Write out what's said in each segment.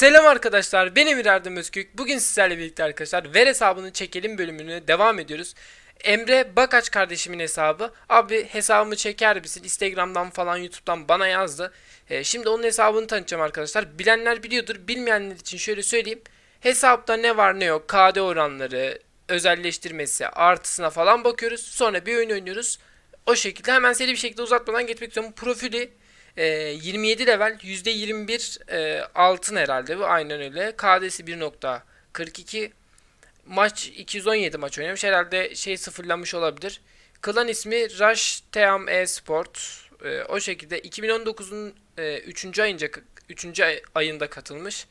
Selam arkadaşlar ben Emir Erdem Özkük. Bugün sizlerle birlikte arkadaşlar ver hesabını çekelim bölümünü devam ediyoruz. Emre Bakaç kardeşimin hesabı. Abi hesabımı çeker misin? Instagram'dan falan YouTube'dan bana yazdı. Ee, şimdi onun hesabını tanıtacağım arkadaşlar. Bilenler biliyordur. Bilmeyenler için şöyle söyleyeyim. Hesapta ne var ne yok. KD oranları, özelleştirmesi, artısına falan bakıyoruz. Sonra bir oyun oynuyoruz. O şekilde hemen seri bir şekilde uzatmadan geçmek istiyorum. Profili e, 27 level %21 e, altın herhalde bu aynen öyle. KD'si 1.42 maç 217 maç oynamış. Herhalde şey sıfırlamış olabilir. Klan ismi Rush Team E-Sport. E, o şekilde 2019'un e, 3. ayınca 3. ay- ayında katılmış.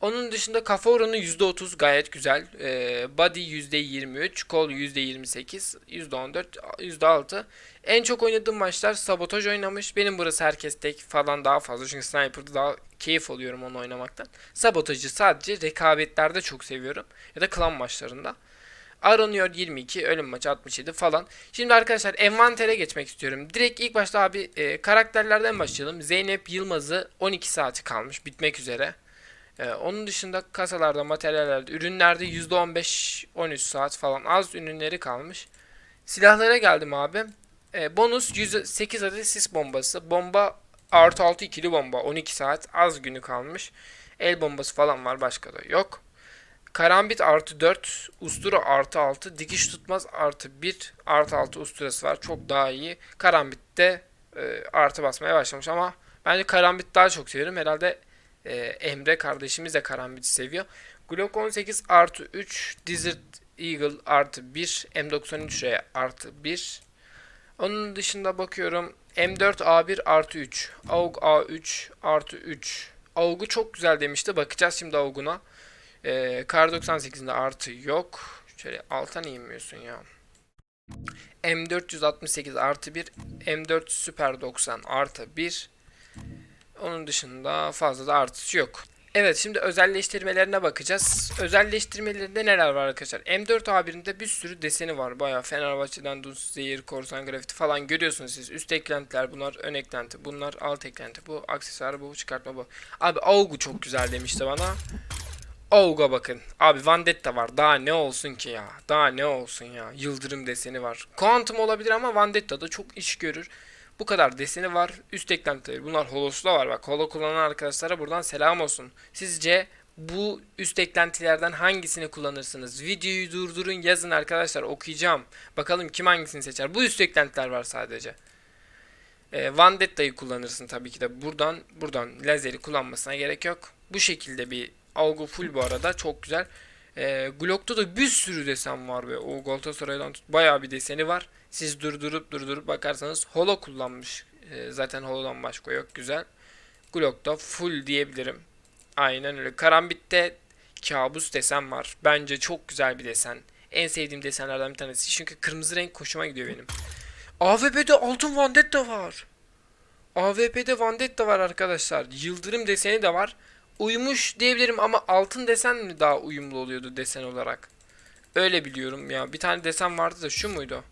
Onun dışında kafa oranı %30 gayet güzel. Ee, body %23, kol %28, %14, %6. En çok oynadığım maçlar sabotaj oynamış. Benim burası herkes tek falan daha fazla. Çünkü sniper'da daha keyif alıyorum onu oynamaktan. Sabotajı sadece rekabetlerde çok seviyorum. Ya da klan maçlarında. Aranıyor 22, ölüm maçı 67 falan. Şimdi arkadaşlar envantere geçmek istiyorum. Direkt ilk başta abi e, karakterlerden başlayalım. Zeynep Yılmaz'ı 12 saati kalmış bitmek üzere. Ee, onun dışında kasalarda, materyallerde, ürünlerde %15-13 saat falan az ürünleri kalmış. Silahlara geldim abi. Ee, bonus 108 adet sis bombası. Bomba artı 6 ikili bomba 12 saat az günü kalmış. El bombası falan var başka da yok. Karambit artı 4, ustura artı 6, dikiş tutmaz artı 1, artı 6 usturası var. Çok daha iyi. Karambit'te e, artı basmaya başlamış ama bence Karambit daha çok seviyorum. Herhalde ee, Emre kardeşimiz de karambit seviyor. Glock 18 artı 3, Desert Eagle artı 1, M93R artı 1. Onun dışında bakıyorum M4 A1 artı 3, AUG A3 artı 3. AUG'u çok güzel demişti. Bakacağız şimdi AUG'una. Ee, Kar 98'de artı yok. Şöyle alttan inmiyorsun ya. M468 artı 1, M4 Super 90 artı 1. Onun dışında fazla da artısı yok. Evet şimdi özelleştirmelerine bakacağız. Özelleştirmelerinde neler var arkadaşlar? M4A1'inde bir sürü deseni var. Bayağı Fenerbahçe'den Duz, Zehir, Korsan, Grafiti falan görüyorsunuz siz. Üst eklentiler bunlar, ön eklenti bunlar, alt eklenti bu, aksesuar bu, çıkartma bu. Abi AUG'u çok güzel demişti bana. AUG'a bakın. Abi Vendetta var. Daha ne olsun ki ya? Daha ne olsun ya? Yıldırım deseni var. Quantum olabilir ama Vendetta da çok iş görür. Bu kadar deseni var. Üst eklentileri. Bunlar holosu var. Bak holo kullanan arkadaşlara buradan selam olsun. Sizce bu üst eklentilerden hangisini kullanırsınız? Videoyu durdurun yazın arkadaşlar okuyacağım. Bakalım kim hangisini seçer. Bu üst eklentiler var sadece. E, Vendetta'yı kullanırsın tabii ki de. Buradan buradan lazeri kullanmasına gerek yok. Bu şekilde bir algı full bu arada. Çok güzel. E, Glock'ta da bir sürü desen var ve o Galatasaray'dan tut bayağı bir deseni var. Siz durdurup durdurup bakarsanız holo kullanmış. E, zaten holodan başka yok. Güzel. Glock'ta full diyebilirim. Aynen öyle. Karambit'te kabus desen var. Bence çok güzel bir desen. En sevdiğim desenlerden bir tanesi. Çünkü kırmızı renk hoşuma gidiyor benim. AWP'de altın Vendetta var. AWP'de Vendetta var arkadaşlar. Yıldırım deseni de var. Uyumuş diyebilirim ama altın desen mi daha uyumlu oluyordu desen olarak? Öyle biliyorum ya. Bir tane desen vardı da şu muydu?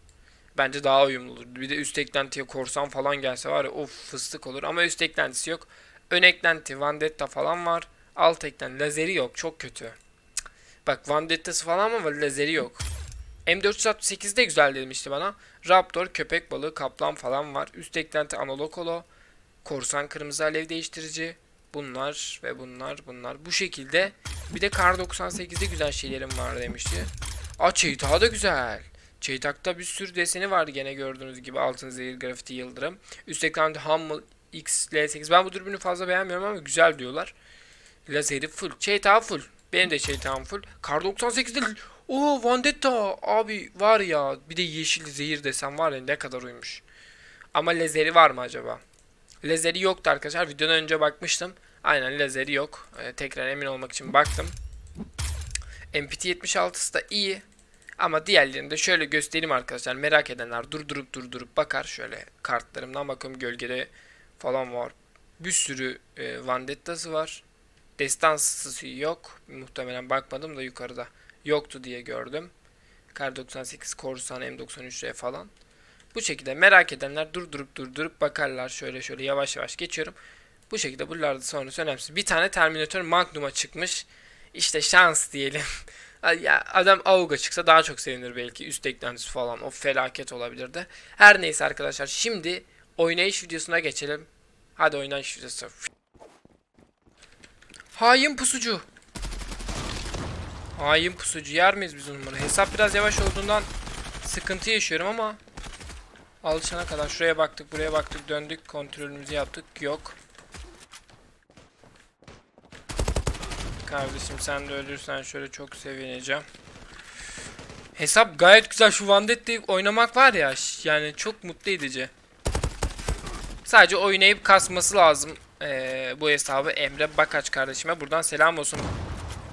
Bence daha uyumlu olur. Bir de üst eklentiye korsan falan gelse var ya of fıstık olur. Ama üst eklentisi yok. Ön eklenti Vendetta falan var. Alt eklenti lazeri yok. Çok kötü. Bak Vendetta'sı falan ama lazeri yok. M468 de güzel demişti bana. Raptor, köpek balığı, kaplan falan var. Üst eklenti analog holo. Korsan kırmızı alev değiştirici. Bunlar ve bunlar bunlar. Bu şekilde. Bir de Kar 98'de güzel şeylerim var demişti. Aa Çeyta da güzel. Çeytak'ta bir sürü deseni vardı gene gördüğünüz gibi. Altın zehir, grafiti, yıldırım. Üst eklenti Hummel XL8. Ben bu dürbünü fazla beğenmiyorum ama güzel diyorlar. Lazeri full. Çeytak full. Benim de Çeytak'ım full. Kar 98'de Oo Vendetta abi var ya bir de yeşil zehir desem var ya ne kadar uymuş. Ama lazeri var mı acaba? Lazeri yoktu arkadaşlar. Videodan önce bakmıştım. Aynen lazeri yok. Ee, tekrar emin olmak için baktım. MPT 76'sı da iyi. Ama diğerlerini de şöyle göstereyim arkadaşlar. Merak edenler durdurup durdurup bakar. Şöyle kartlarımdan bakıyorum gölgede falan var. Bir sürü e, Vendetta'sı var. Destansısı yok. Muhtemelen bakmadım da yukarıda yoktu diye gördüm. Kar 98, Korsan, M93R falan. Bu şekilde merak edenler durdurup durdurup bakarlar. Şöyle şöyle yavaş yavaş geçiyorum. Bu şekilde buralarda sonrası önemsiz. Bir tane Terminator Magnum'a çıkmış. İşte şans diyelim. ya adam Auga çıksa daha çok sevinir belki. Üst eklentisi falan. O felaket olabilirdi. Her neyse arkadaşlar. Şimdi oynayış videosuna geçelim. Hadi oynayış videosu. Hain pusucu. Hain pusucu. Yer miyiz biz onları? Hesap biraz yavaş olduğundan sıkıntı yaşıyorum ama alışana kadar şuraya baktık, buraya baktık, döndük, kontrolümüzü yaptık. Yok. Kardeşim sen de ölürsen şöyle çok sevineceğim. Hesap gayet güzel. Şu Vandetta'yı oynamak var ya yani çok mutlu edici. Sadece oynayıp kasması lazım ee, bu hesabı Emre Bakaç kardeşime. Buradan selam olsun.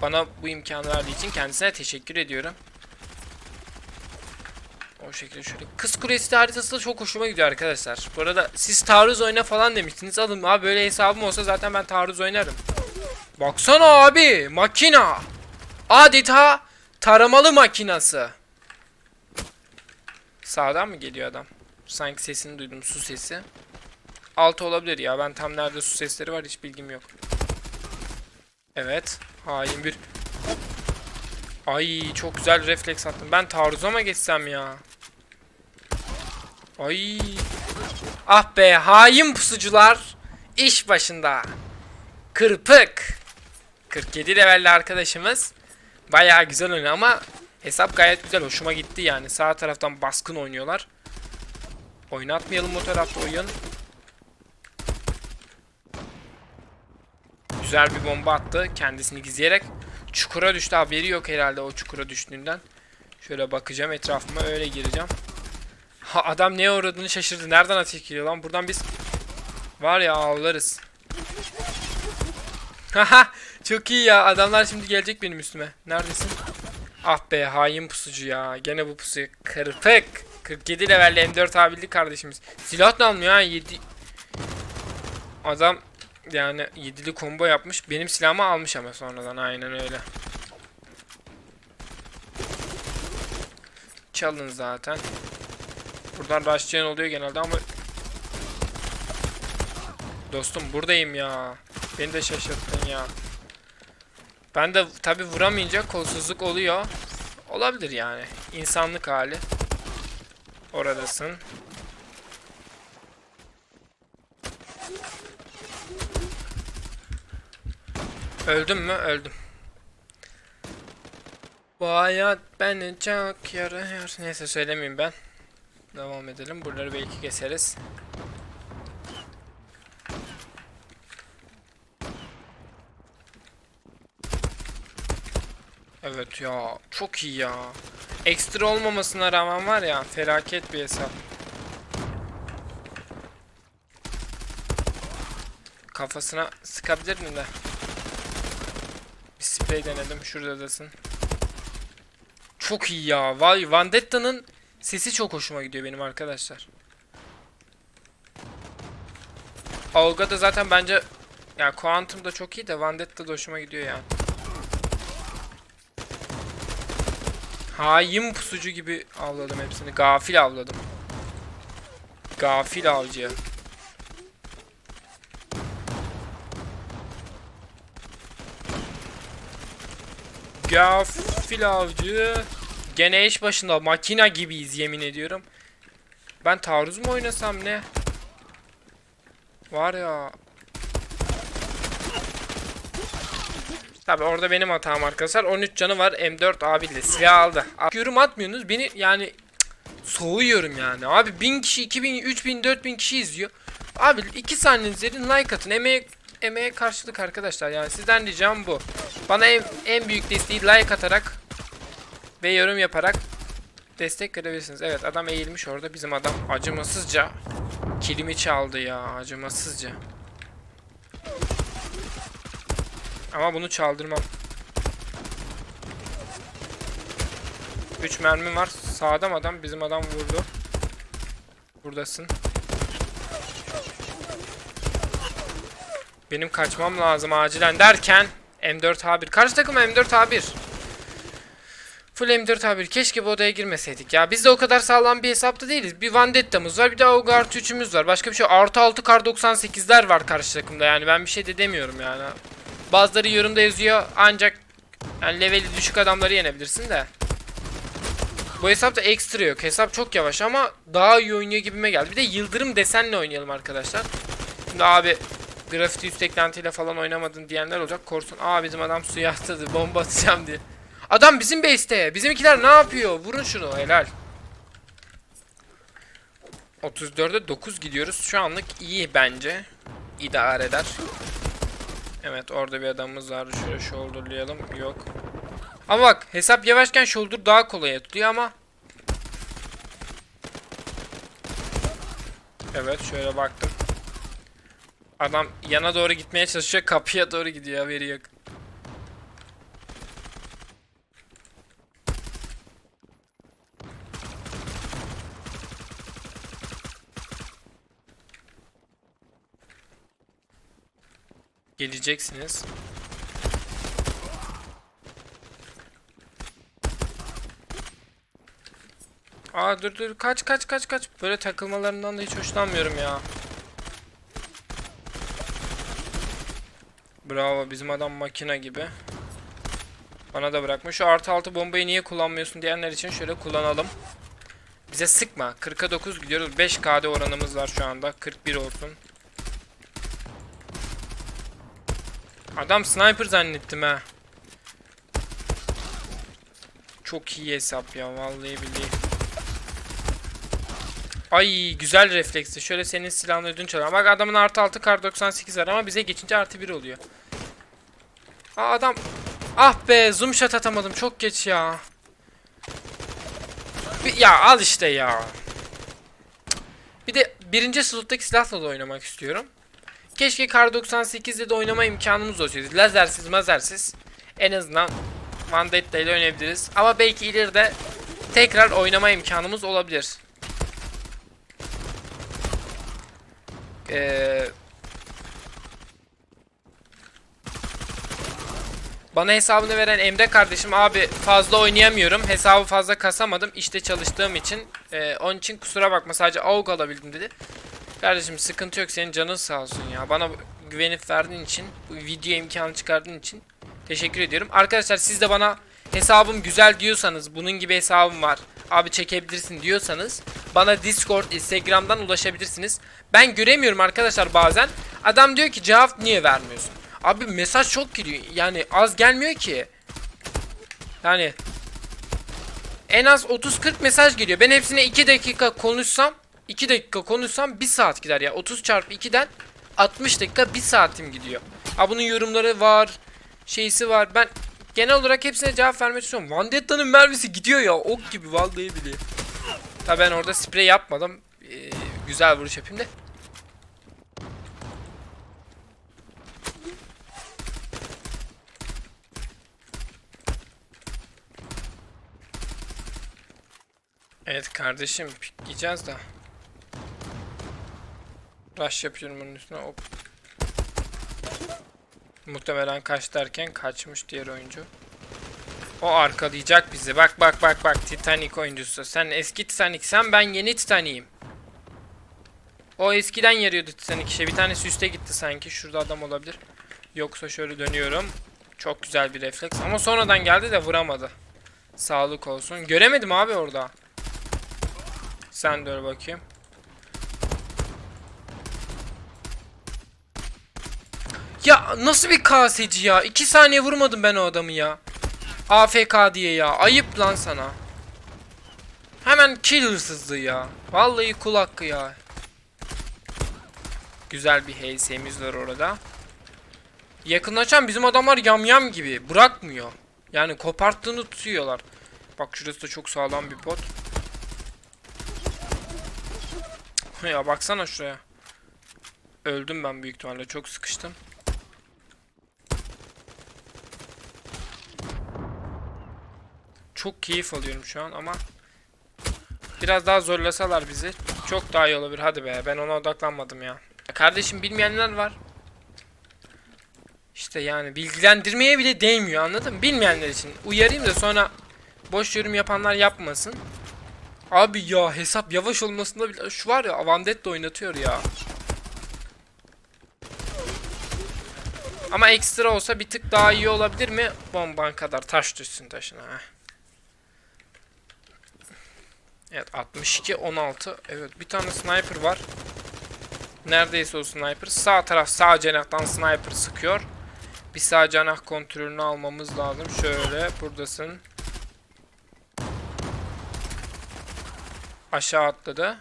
Bana bu imkanı verdiği için kendisine teşekkür ediyorum. O şekilde şöyle. Kız Kulesi haritası da çok hoşuma gidiyor arkadaşlar. Bu arada siz taarruz oyna falan demiştiniz. Alın abi böyle hesabım olsa zaten ben taarruz oynarım. Baksana abi makina. Adeta taramalı makinası. Sağdan mı geliyor adam? Sanki sesini duydum su sesi. Altı olabilir ya ben tam nerede su sesleri var hiç bilgim yok. Evet. Hain bir. Ay çok güzel refleks attım. Ben taarruza mı geçsem ya? Ay. Ah be hain pusucular. iş başında. Kırpık. 47 levelli arkadaşımız. Bayağı güzel oynuyor ama hesap gayet güzel. Hoşuma gitti yani. Sağ taraftan baskın oynuyorlar. Oynatmayalım o tarafta oyun. Güzel bir bomba attı kendisini gizleyerek. Çukura düştü haberi yok herhalde o çukura düştüğünden. Şöyle bakacağım etrafıma öyle gireceğim. Ha adam neye uğradığını şaşırdı. Nereden ateş geliyor lan? Buradan biz var ya avlarız. Haha çok iyi ya. Adamlar şimdi gelecek benim üstüme. Neredesin? Ah be hain pusucu ya. Gene bu pusuyu kırpık. 47 levelli M4 abilik kardeşimiz. Silah da almıyor ha 7. Adam yani yedili combo yapmış. Benim silahımı almış ama sonradan aynen öyle. Çalın zaten. Buradan rushlayan oluyor genelde ama Dostum buradayım ya. Beni de şaşırttın ya. Ben de tabi vuramayınca kolsuzluk oluyor. Olabilir yani. İnsanlık hali. Oradasın. Öldüm mü? Öldüm. Bu hayat beni çok yarıyor. Neyse söylemeyeyim ben. Devam edelim. Buraları belki keseriz. Evet ya. Çok iyi ya. Ekstra olmamasına rağmen var ya. Felaket bir hesap. Kafasına sıkabilir mi de? Bir sprey denedim. Şuradasın. Çok iyi ya. Vay Vandetta'nın sesi çok hoşuma gidiyor benim arkadaşlar. Olga da zaten bence ya Quantum da çok iyi de Vendetta da hoşuma gidiyor yani. Hain pusucu gibi avladım hepsini. Gafil avladım. Gafil avcı. Gafil avcı. Gene eş başında makina gibiyiz yemin ediyorum. Ben taarruz mu oynasam ne? Var ya. Tabi orada benim hatam arkadaşlar. 13 canı var. M4 abiyle silah aldı. Yorum atmıyorsunuz. Beni yani soğuyorum yani. Abi 1000 kişi, 2000, 3000, 4000 kişi izliyor. Abi 2 saniyenizi verin like atın. Emeğe, emeğe karşılık arkadaşlar. Yani sizden ricam bu. Bana en, en büyük desteği like atarak ve yorum yaparak destek verebilirsiniz. Evet adam eğilmiş orada. Bizim adam acımasızca kilimi çaldı ya. Acımasızca. Ama bunu çaldırmam. 3 mermim var. Sağda mı adam? Bizim adam vurdu. Buradasın. Benim kaçmam lazım acilen derken M4A1. Karşı takım M4A1. Full M4 abi keşke bu odaya girmeseydik ya. Biz de o kadar sağlam bir hesapta değiliz. Bir Vendetta'mız var bir de AUG artı 3'ümüz var. Başka bir şey artı 6 kar 98'ler var karşı takımda yani ben bir şey de demiyorum yani. Bazıları yorumda yazıyor ancak yani leveli düşük adamları yenebilirsin de. Bu hesapta ekstra yok. Hesap çok yavaş ama daha iyi oynuyor gibime geldi. Bir de yıldırım desenle oynayalım arkadaşlar. Şimdi abi grafiti üst eklentiyle falan oynamadın diyenler olacak. Korsun. Aa bizim adam suya atladı. Bomba atacağım diye. Adam bizim base'te. Bizimkiler ne yapıyor? Vurun şunu. Helal. 34'e 9 gidiyoruz. Şu anlık iyi bence. İdare eder. Evet orada bir adamımız var. Şöyle shoulderlayalım. Yok. Ama bak hesap yavaşken shoulder daha kolay atılıyor ama. Evet şöyle baktım. Adam yana doğru gitmeye çalışıyor. Kapıya doğru gidiyor haberi yok. Geleceksiniz. Aa dur dur kaç kaç kaç kaç. Böyle takılmalarından da hiç hoşlanmıyorum ya. Bravo bizim adam makina gibi. Bana da bırakma. Şu artı altı bombayı niye kullanmıyorsun diyenler için şöyle kullanalım. Bize sıkma. 40'a 9 gidiyoruz. 5 KD oranımız var şu anda. 41 olsun. Adam sniper zannettim ha. Çok iyi hesap ya vallahi billahi. Ay güzel refleksi. Şöyle senin silahını ödünç alalım. Bak adamın artı 6 kar 98 var ama bize geçince artı 1 oluyor. Aa adam. Ah be zoom shot atamadım çok geç ya. Bir- ya al işte ya. Bir de birinci slottaki silahla da oynamak istiyorum. Keşke kar 98'de de oynama imkanımız olsaydı. Lazersiz mazersiz. En azından Vendetta ile oynayabiliriz. Ama belki ileride tekrar oynama imkanımız olabilir. Ee, bana hesabını veren Emre kardeşim abi fazla oynayamıyorum. Hesabı fazla kasamadım işte çalıştığım için. Ee, onun için kusura bakma sadece AUG alabildim dedi. Kardeşim sıkıntı yok senin canın sağ olsun ya. Bana güvenip verdiğin için, video imkanı çıkardığın için teşekkür ediyorum. Arkadaşlar siz de bana hesabım güzel diyorsanız, bunun gibi hesabım var. Abi çekebilirsin diyorsanız bana Discord, Instagram'dan ulaşabilirsiniz. Ben göremiyorum arkadaşlar bazen. Adam diyor ki cevap niye vermiyorsun? Abi mesaj çok geliyor. Yani az gelmiyor ki. Yani en az 30-40 mesaj geliyor. Ben hepsine 2 dakika konuşsam 2 dakika konuşsam 1 saat gider ya. 30 çarpı 2'den 60 dakika 1 saatim gidiyor. Ha bunun yorumları var. Şeysi var. Ben genel olarak hepsine cevap vermek istiyorum. Vendetta'nın mermisi gidiyor ya. Ok gibi vallahi bile. Ha ben orada sprey yapmadım. Ee, güzel vuruş yapayım da. Evet kardeşim pikleyeceğiz da. Rush yapıyorum bunun üstüne hop. Muhtemelen kaç derken kaçmış diğer oyuncu. O arkalayacak bizi. Bak bak bak bak Titanic oyuncusu. Sen eski Titanic sen ben yeni Titanic'im. O eskiden yarıyordu Titanic işe. Bir tanesi üste gitti sanki. Şurada adam olabilir. Yoksa şöyle dönüyorum. Çok güzel bir refleks. Ama sonradan geldi de vuramadı. Sağlık olsun. Göremedim abi orada. Sen dur bakayım. Ya nasıl bir kaseci ya? 2 saniye vurmadım ben o adamı ya. AFK diye ya. Ayıp lan sana. Hemen kill hırsızlığı ya. Vallahi kul hakkı ya. Güzel bir HS'miz var orada. Yakınlaşan bizim adamlar yamyam gibi. Bırakmıyor. Yani koparttığını tutuyorlar. Bak şurası da çok sağlam bir pot. Ya baksana şuraya. Öldüm ben büyük ihtimalle. Çok sıkıştım. Çok keyif alıyorum şu an ama biraz daha zorlasalar bizi çok daha iyi olabilir. Hadi be ben ona odaklanmadım ya. Kardeşim bilmeyenler var. İşte yani bilgilendirmeye bile değmiyor anladın mı? Bilmeyenler için uyarayım da sonra boş yorum yapanlar yapmasın. Abi ya hesap yavaş olmasında bile şu var ya Vandetta oynatıyor ya. Ama ekstra olsa bir tık daha iyi olabilir mi? Bomban kadar taş düşsün taşına. heh. Evet 62 16. Evet bir tane sniper var. Neredeyse o sniper. Sağ taraf sağ cenahtan sniper sıkıyor. Bir sağ cenah kontrolünü almamız lazım. Şöyle buradasın. Aşağı atladı.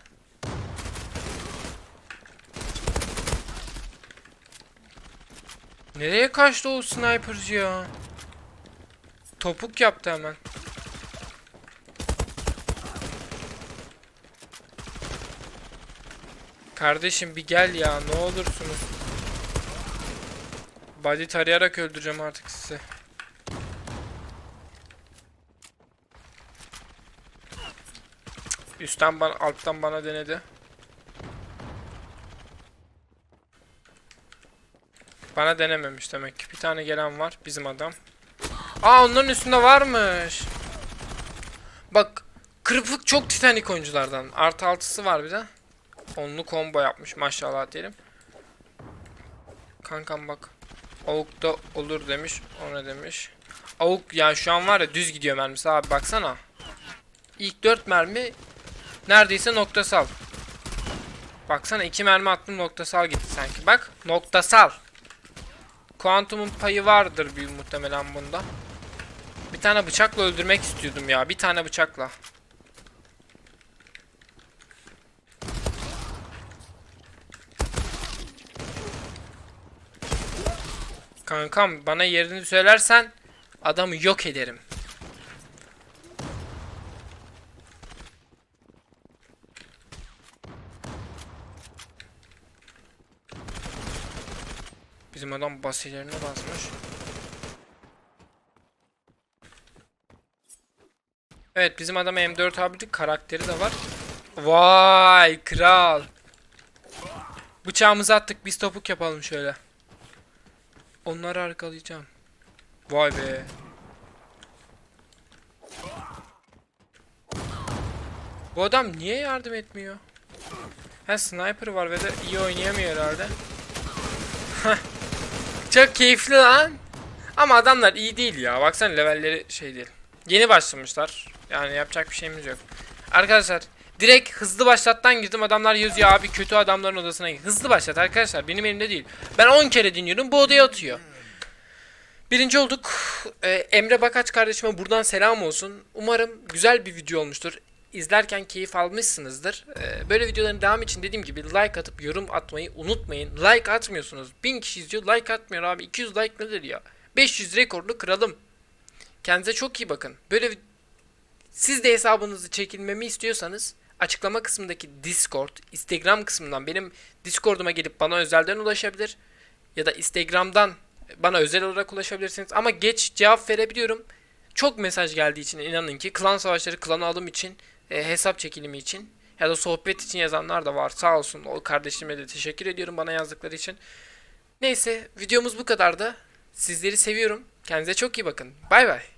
Nereye kaçtı o sniperci ya? Topuk yaptı hemen. Kardeşim bir gel ya ne olursunuz. Body tarayarak öldüreceğim artık sizi. Üstten bana, alttan bana denedi. Bana denememiş demek ki. Bir tane gelen var. Bizim adam. Aa onların üstünde varmış. Bak. Kırpık çok titanik oyunculardan. Artı altısı var bir de. Onlu combo yapmış maşallah diyelim. Kankam bak. Avuk da olur demiş. O ne demiş. Avuk yani şu an var ya düz gidiyor mermisi abi baksana. İlk 4 mermi neredeyse noktasal. Baksana iki mermi attım noktasal gitti sanki. Bak noktasal. Kuantumun payı vardır büyük muhtemelen bunda. Bir tane bıçakla öldürmek istiyordum ya. Bir tane bıçakla. Kankam bana yerini söylersen adamı yok ederim. Bizim adam basilerini basmış. Evet bizim adam M4 abi karakteri de var. Vay kral. Bıçağımızı attık biz topuk yapalım şöyle. Onları arkalayacağım. Vay be. Bu adam niye yardım etmiyor? Ha sniper var ve de iyi oynayamıyor herhalde. Çok keyifli lan. Ama adamlar iyi değil ya. Baksana levelleri şey değil. Yeni başlamışlar. Yani yapacak bir şeyimiz yok. Arkadaşlar direkt hızlı başlattan girdim. Adamlar yazıyor abi kötü adamların odasına git. Hızlı başlat arkadaşlar. Benim elimde değil. Ben 10 kere dinliyorum. Bu odaya atıyor. Birinci olduk. Ee, Emre Bakaç kardeşime buradan selam olsun. Umarım güzel bir video olmuştur. İzlerken keyif almışsınızdır. Ee, böyle videoların devamı için dediğim gibi like atıp yorum atmayı unutmayın. Like atmıyorsunuz. 1000 kişi izliyor like atmıyor abi. 200 like nedir ya? 500 rekorlu kıralım. Kendinize çok iyi bakın. Böyle siz de hesabınızı çekilmemi istiyorsanız açıklama kısmındaki Discord, Instagram kısmından benim Discord'uma gelip bana özelden ulaşabilir. Ya da Instagram'dan bana özel olarak ulaşabilirsiniz. Ama geç cevap verebiliyorum. Çok mesaj geldiği için inanın ki klan savaşları klan alım için e, hesap çekilimi için ya da sohbet için yazanlar da var. Sağ olsun o kardeşime de teşekkür ediyorum bana yazdıkları için. Neyse videomuz bu kadar da. Sizleri seviyorum. Kendinize çok iyi bakın. Bay bay.